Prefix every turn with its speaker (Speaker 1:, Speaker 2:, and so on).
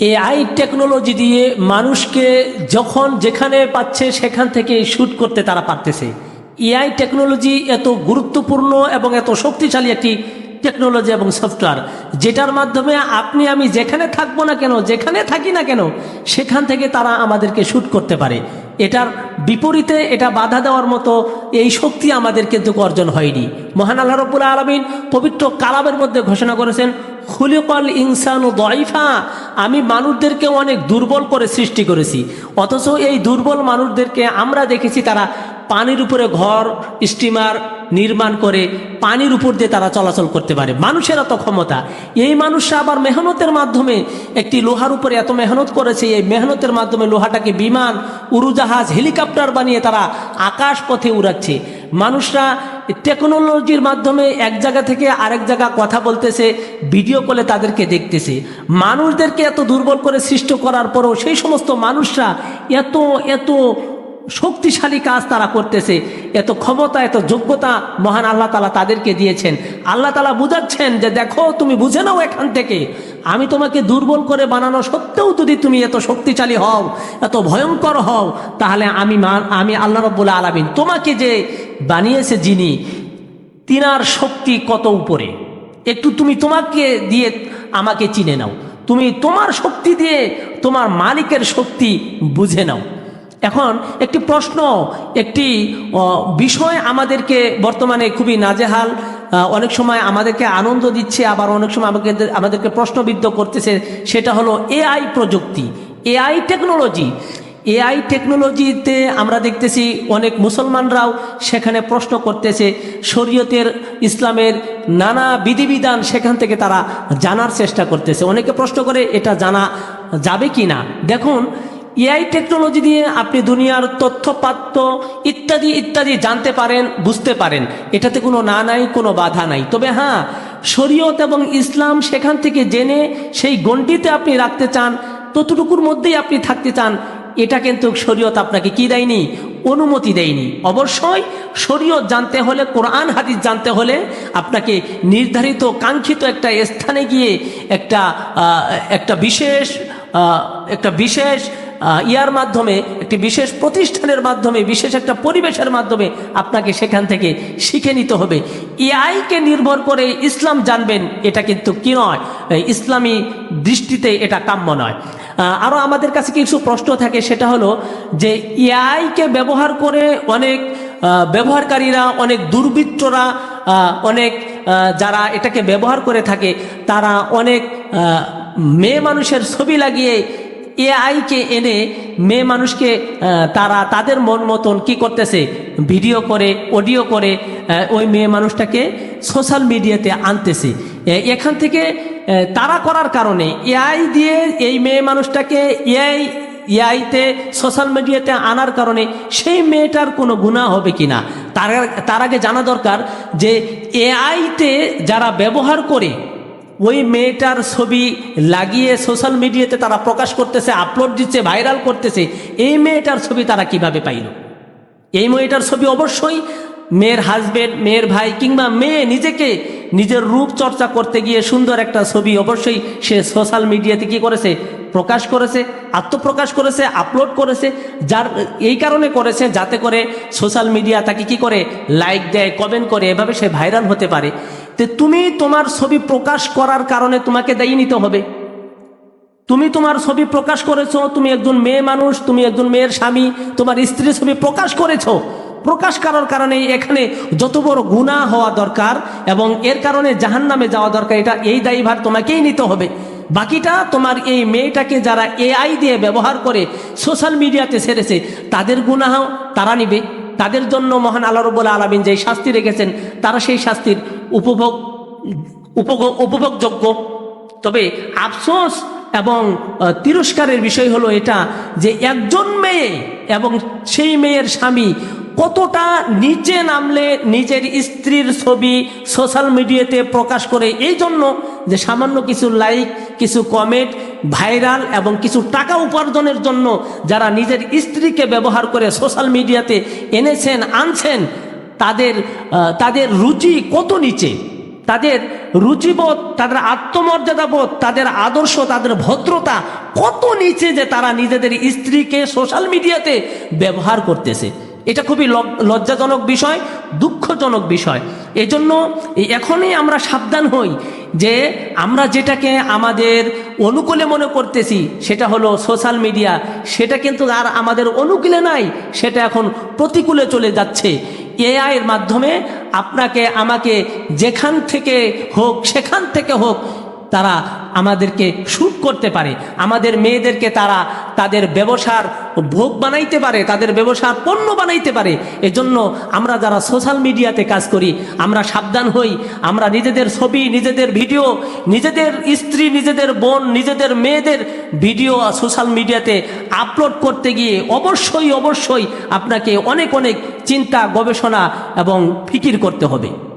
Speaker 1: AI technology দিয়ে মানুষকে যখন যেখানে পাচ্ছে সেখান থেকে শ্যুট করতে তারা পারতেছে। এআই টেকনোলজি এত গুরুত্বপূর্ণ এবং এত শক্তিশালী একটি টেকনোলজি এবং সফটওয়্যার যেটার মাধ্যমে আপনি, আমি যেখানে থাকব না কেন, যেখানে থাকি না কেন, সেখান থেকে তারা আমাদেরকে শ্যুট করতে পারে। এটার বিপরীতে এটা বাধা দেওয়ার মতো এই শক্তি আমাদের কিন্তু অর্জন হয়নি। মহান আল্লাহ রব্বুল আলমিন পবিত্র কালামের মধ্যে ঘোষণা করেছেন, খুলিকল ইনসান ও দয়ফা আমি মানুষদেরকে অনেক দুর্বল করে সৃষ্টি করেছি। অথচ এই দুর্বল মানুষদেরকে আমরা দেখেছি, তারা পানির উপরে ঘর, স্টিমার নির্মাণ করে পানির উপর দিয়ে তারা চলাচল করতে পারে। মানুষের এত ক্ষমতা। এই মানুষরা আবার মেহনতের মাধ্যমে একটি লোহার উপরে এত মেহনত করেছে, এই মেহনতের মাধ্যমে লোহাটাকে বিমান, উড়োজাহাজ, হেলিকপ্টার বানিয়ে তারা আকাশ পথে উড়াচ্ছে। মানুষরা টেকনোলজির মাধ্যমে এক জায়গা থেকে আরেক জায়গা কথা বলতেছে, ভিডিও কলে তাদেরকে দেখতেছে। মানুষদেরকে এত দুর্বল করে সৃষ্টি করার পরও সেই সমস্ত মানুষরা এত এত শক্তিশালী কাজ তারা করতেছে। এত ক্ষমতা, এত যোগ্যতা মহান আল্লাহ তালা তাদেরকে দিয়েছেন। আল্লাহ তালা বুঝাচ্ছেন যে, দেখো, তুমি বুঝে নাও এখান থেকে। আমি তোমাকে দুর্বল করে বানানো সত্ত্বেও যদি তুমি এত শক্তিশালী হও, এত ভয়ঙ্কর হও, তাহলে আমি আমি আল্লাহ রব্বুল আলমিন তোমাকে যে বানিয়েছে যিনি, তিনার শক্তি কত উপরে? একটু তুমি তোমাকে দিয়ে আমাকে চিনে নাও। তুমি তোমার শক্তি দিয়ে তোমার মালিকের শক্তি বুঝে নাও। এখন একটি প্রশ্ন, একটি বিষয় আমাদেরকে বর্তমানে খুবই নাজেহাল অনেক সময় আমাদেরকে আনন্দ দিচ্ছে, আবার অনেক সময় আমাকে আমাদেরকে প্রশ্নবিদ্ধ করতেছে, সেটা হলো এআই প্রযুক্তি, এআই টেকনোলজি। এআই টেকনোলজিতে আমরা দেখতেছি অনেক মুসলমানরাও সেখানে প্রশ্ন করতেছে, শরীয়তের ইসলামের নানা বিধিবিধান সেখান থেকে তারা জানার চেষ্টা করতেছে। অনেকে প্রশ্ন করে, এটা জানা যাবে কি না দেখুন এআই টেকনোলজি দিয়ে আপনি দুনিয়ার তথ্যপাত্য ইত্যাদি ইত্যাদি জানতে পারেন, বুঝতে পারেন। এটাতে কোনো না নাই, কোনো বাধা নাই। তবে হ্যাঁ শরীয়ত এবং ইসলাম সেখান থেকে জেনে সেই গণ্ডিতে আপনি রাখতে চান, ততটুকুর মধ্যেই আপনি থাকতে চান, এটা কিন্তু শরীয়ত আপনাকে কি দেয়নি? অনুমতি দেয়নি। অবশ্যই শরীয়ত জানতে হলে, কোরআন, হাদিস জানতে হলে আপনাকে নির্ধারিত, কাঙ্ক্ষিত একটা স্থানে গিয়ে একটা একটা বিশেষ একটা বিশেষ ইয়ার মাধ্যমে, একটি বিশেষ প্রতিষ্ঠানের মাধ্যমে, বিশেষ একটা পরিবেশের মাধ্যমে আপনাকে সেখান থেকে শিখে নিতে হবে। এআইকে নির্ভর করে ইসলাম জানবেন, এটা কিন্তু কি নয়? ইসলামী দৃষ্টিতে এটা কাম্য নয়। আরও আমাদের কাছে কিছু প্রশ্ন থাকে, সেটা হলো যে এআইকে ব্যবহার করে অনেক ব্যবহারকারীরা, অনেক দুর্বৃত্তরা অনেক যারা এটাকে ব্যবহার করে থাকে, তারা অনেক মেয়ে মানুষের ছবি লাগিয়ে এআইকে এনে মেয়ে মানুষকে তারা তাদের মন মতন কি করতেছে? ভিডিও করে, অডিও করে ওই মেয়ে মানুষটাকে সোশ্যাল মিডিয়াতে আনতেছে। এখান থেকে তারা করার কারণে এআই দিয়ে এই মেয়ে মানুষটাকে এআই, এআইতে, সোশ্যাল মিডিয়াতে আনার কারণে সেই মেয়েটার কোনো গুণা হবে কি না তার তার আগে জানা দরকার যে এআইতে যারা ব্যবহার করে ওই মেয়েটার ছবি লাগিয়ে সোশ্যাল মিডিয়াতে তারা প্রকাশ করতেছে আপলোড দিচ্ছে ভাইরাল করতেছে, এই মেয়েটার ছবি তারা কীভাবে পাইল? এই মেয়েটার ছবি অবশ্যই মেয়ের হাজবেন্ড মেয়ের ভাই কিংবা মেয়ে নিজেকে নিজের রূপ চর্চা করতে গিয়ে সুন্দর একটা ছবি অবশ্যই সে সোশ্যাল মিডিয়াতে কি করেছে? প্রকাশ করেছে, আত্মপ্রকাশ করেছে আপলোড করেছে, যার এই কারণে করেছে যাতে করে সোশ্যাল মিডিয়া তাকে কি করে লাইক দেয় কমেন্ট করে, এভাবে সে ভাইরাল হতে পারে। তো তুমি তোমার ছবি প্রকাশ করার কারণে তোমাকে দায়ী নিতে হবে। তুমি তোমার ছবি প্রকাশ করেছ, তুমি একজন মেয়ে মানুষ, তুমি একজন মেয়ের স্বামী, তোমার স্ত্রীর ছবি প্রকাশ করেছ। প্রকাশ করার কারণে এখানে যত বড় গুণা হওয়া দরকার এবং এর কারণে জাহান নামে যাওয়া দরকার, এটা এই দায়ীভার তোমাকেই নিতে হবে। বাকিটা তোমার এই মেয়েটাকে যারা এআই দিয়ে ব্যবহার করে সোশ্যাল মিডিয়াতে ছেড়েছে, তাদের গুনাহ তারা নিবে। তাদের জন্য মহান আল্লাহ রব্বুল আলমিন যে শাস্তি রেখেছেন, তারা সেই শাস্তির উপভোগ উপভোগ, উপভোগযোগ্য। তবে আফসোস এবং তিরস্কারের বিষয় হলো এটা যে একজন মেয়ে এবং সেই মেয়ের স্বামী কতটা নিচে নামলে নিজের স্ত্রীর ছবি সোশ্যাল মিডিয়াতে প্রকাশ করে? এই জন্য যে সামান্য কিছু লাইক, কিছু কমেন্ট ভাইরাল এবং কিছু টাকা উপার্জনের জন্য যারা নিজের স্ত্রীকে ব্যবহার করে সোশ্যাল মিডিয়াতে এনেছেন, আনছেন, তাদের তাদের রুচি কত নিচে? তাদের রুচিবোধ, তাদের আত্মমর্যাদাবোধ, তাদের আদর্শ, তাদের ভদ্রতা কত নিচে যে তারা নিজেদের স্ত্রীকে সোশ্যাল মিডিয়াতে ব্যবহার করতেছে? এটা খুবই লজ্জাজনক বিষয়, দুঃখজনক বিষয়। এজন্য এখনই আমরা সাবধান হই যে আমরা যেটাকে আমাদের অনুকূলে মনে করতেছি, সেটা হলো সোশ্যাল মিডিয়া। সেটা কিন্তু আর আমাদের অনুকূলে নাই, সেটা এখন প্রতিকূলে চলে যাচ্ছে। এআইয়ের মাধ্যমে আপনাকে, আমাকে যেখান থেকে হোক, সেখান থেকে হোক তারা আমাদেরকে শ্যুট করতে পারে। আমাদের মেয়েদেরকে তারা তাদের ব্যবসার ভোগ বানাইতে পারে, তাদের ব্যবসার পণ্য বানাইতে পারে। এজন্য আমরা যারা সোশ্যাল মিডিয়াতে কাজ করি, আমরা সাবধান হই, আমরা নিজেদের ছবি, নিজেদের ভিডিও, নিজেদের স্ত্রী, নিজেদের বোন, নিজেদের মেয়েদের ভিডিও সোশ্যাল মিডিয়াতে আপলোড করতে গিয়ে অবশ্যই অবশ্যই আপনাকে অনেক অনেক চিন্তা, গবেষণা এবং ফিকির করতে হবে।